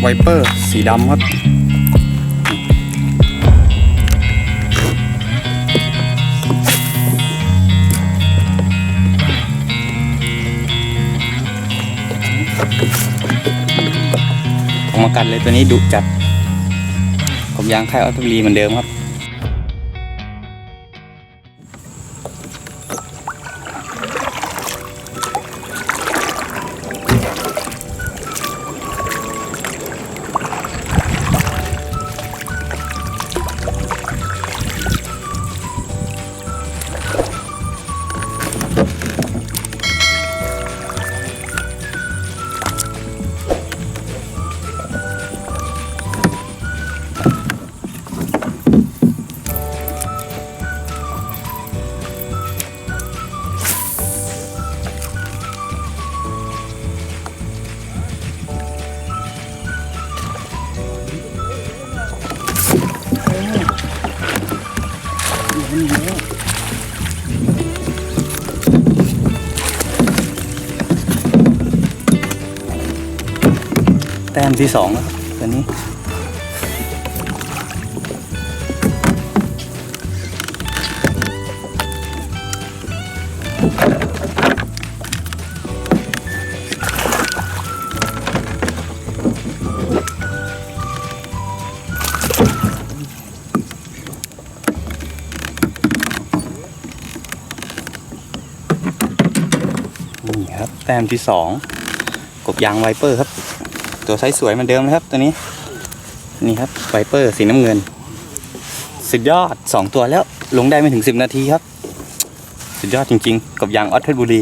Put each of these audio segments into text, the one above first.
ไวเปอร์ สีดำครับ กมากันเลยตัวนี้ดุจัดผมยางค่ายออโตรีเหมือนเดิมครับ แต้มที่สองครับตัวนี้ นี่ครับ แต้มที่สองกบยางไวเปอร์ครับ ตัวไซส์สวยเหมือนเดิมนะครับตัวนี้ นี่ครับไวเปอร์สีน้ำเงิน สุดยอดสองตัวแล้วลงได้ไม่ถึงสิบนาทีครับ สุดยอดจริงๆ กับยางออสเพชรบุรี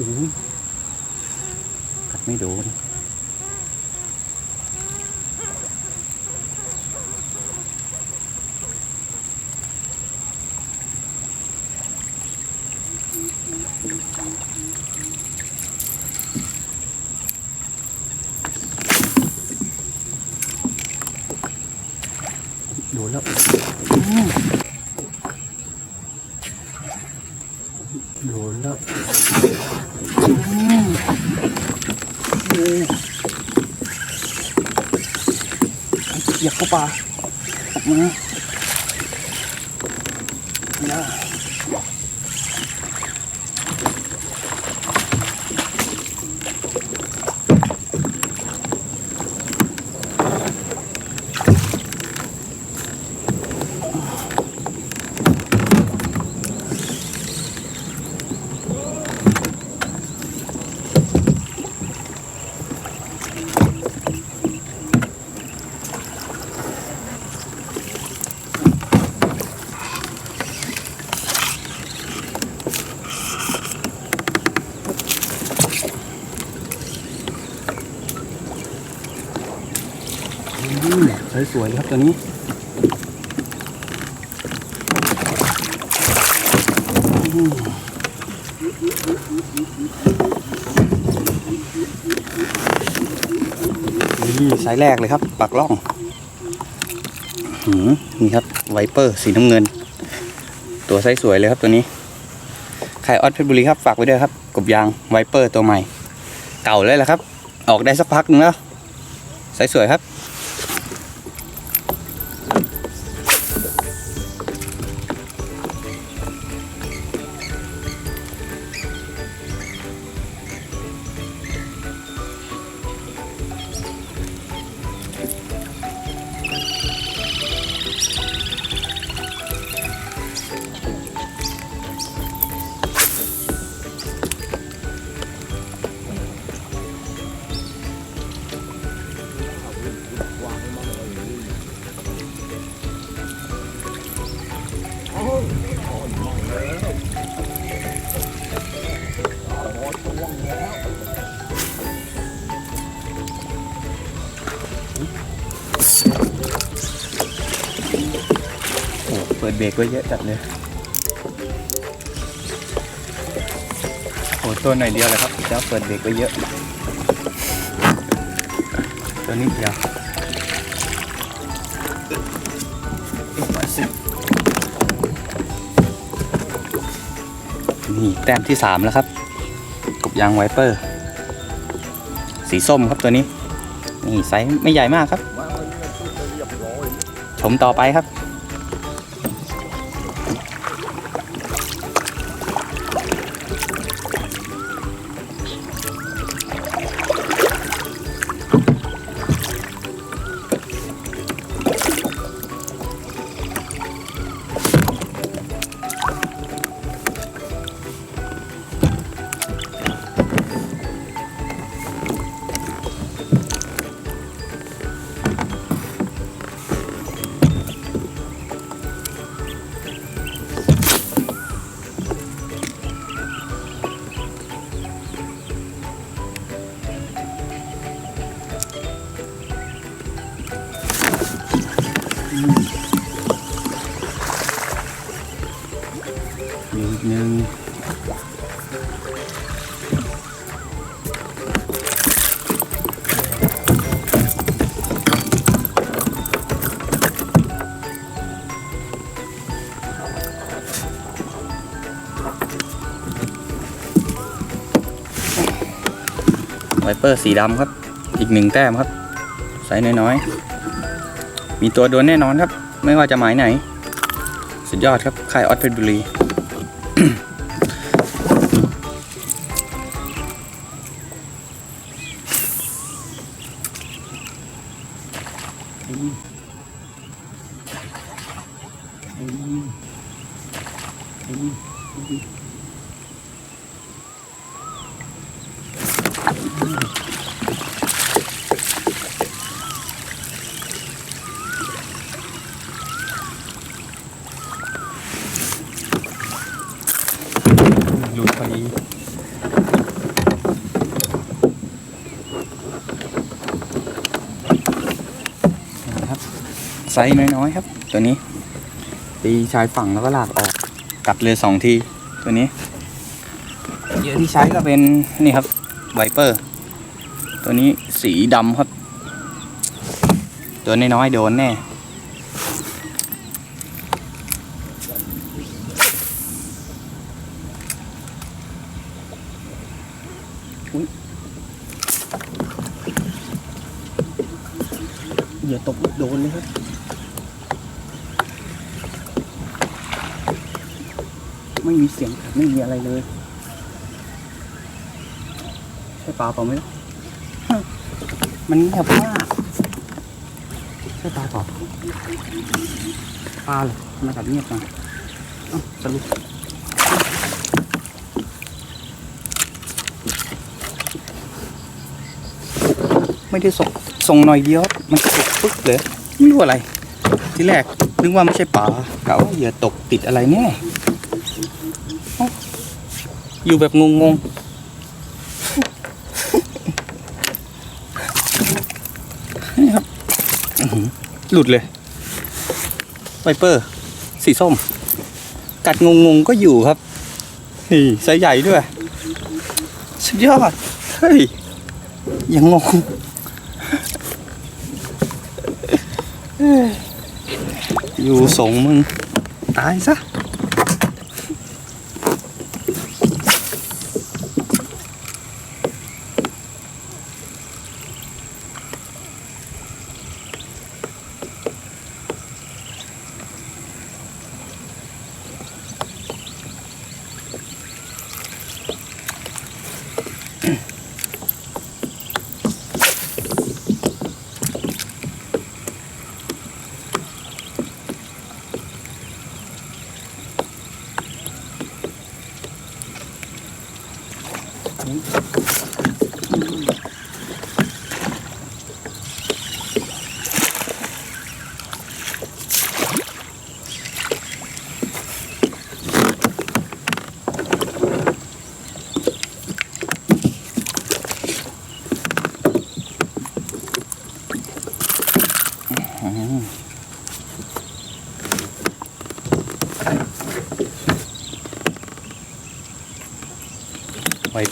อุ้ยกัดไม่โดนโดนแล้วอืมโดนแล้ว อยากเสวยสวยๆครับตัวนี้นี่ไซส์แรกเลยครับ ปักล่องนี่ครับ ไวเปอร์สีน้ำเงิน ตัวไซส์สวยเลยครับตัวนี้ขายออสเพชรบุรีครับ ฝากไว้ด้วยครับ กบยางไวเปอร์ตัวใหม่ เก่าเลยแหละครับ ออกได้สักพักนึงแล้วไซส์สวยครับ เบรกไว้เยอะจัดเลยโอ้ตัวหน่อยเดียวเลยครับเจ้าเปิดเบรกไว้เยอะ ตัวนี้เดียวอีกมาสินี่แต้มที่สามแล้วครับกบยางไวเปอร์ สีส้มครับตัวนี้ นี่ไซส์ไม่ใหญ่มากครับ ชมต่อไปครับ อยู่อีกหนึ่งไวเปอร์สีดำครับ อีกหนึ่งแต้มครับ ไซส์น้อยๆ มีตัวโดนแน่นอนครับ ไม่ว่าจะหมายไหน สุดยอดครับค่ายออสเพชรบุรีหลุดพอดีนะครับ ไซส์น้อยๆครับ ตัวนี้ ตีชายฝั่งแล้วก็ลากออกกลับเรือสองทีตัวนี้เหยื่อที่ใช้ก็เป็นนี่ครับไวเปอร์ ตัวนี้สีดำครับ ตัวน้อยๆโดนแน่อย่าตกโดนเลยครับ ไม่มีเสียงขัดไม่มีอะไรเลย ใช่ปลาเปล่าไหมล่ะฮะมันเงียบมากใช่ปลาเปล่าปลาเหรอทำไมากัดเงียบจังเอ้าสรุปไม่ได้ส่งส่งหน่อยเดียว มันตกปึ๊กเลย ไม่รู้อะไร ที่แรก นึกว่าไม่ใช่ปลากะว่าเหยื่อตกติดอะไรแน่เอยู่แบบงงๆนี่ครับหลุดเลยไวเปอร์ สีส้ม กัดงงๆก็อยู่ครับนี่ไซส์ใหญ่ด้วย สุดยอด เฮ้ย ยังงงอยู่สงมึง ตายซะ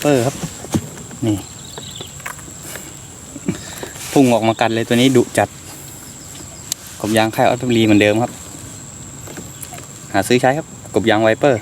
เปอร์ครับ นี่ พุ่งออกมากัดเลยตัวนี้ดุจัดกบยางค่ายออตเตอร์ลีเหมือนเดิมครับ หาซื้อใช้ครับกบยางไวเปอร์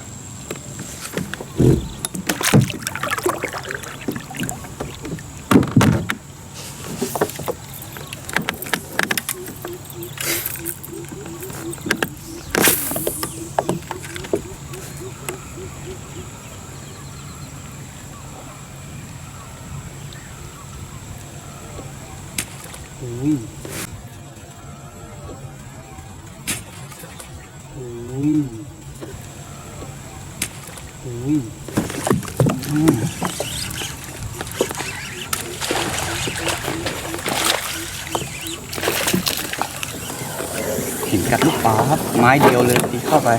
ห็นกัดลูกปลาครับไม้เดียวเลยตีเข้าไป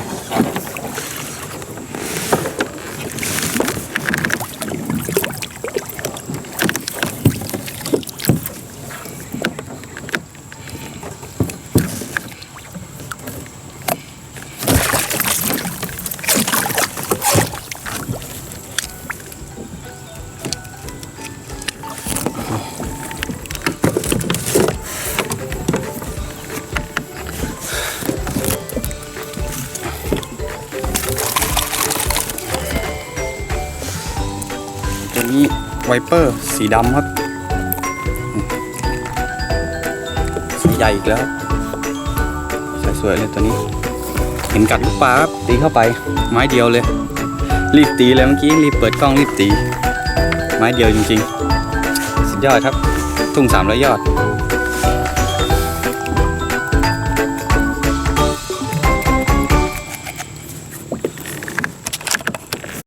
ไวเปอร์สีดำครับ สีใหญ่อีกแล้วสวยๆเลยตัวนี้ เห็นกัดลูกปลาครับตีเข้าไป ไม้เดียวเลย รีบตีเลยเมื่อกี้รีบเปิดกล้องรีบตี ไม้เดียวจริงๆ สุดยอดครับ ทุ่งสามร้อยยอด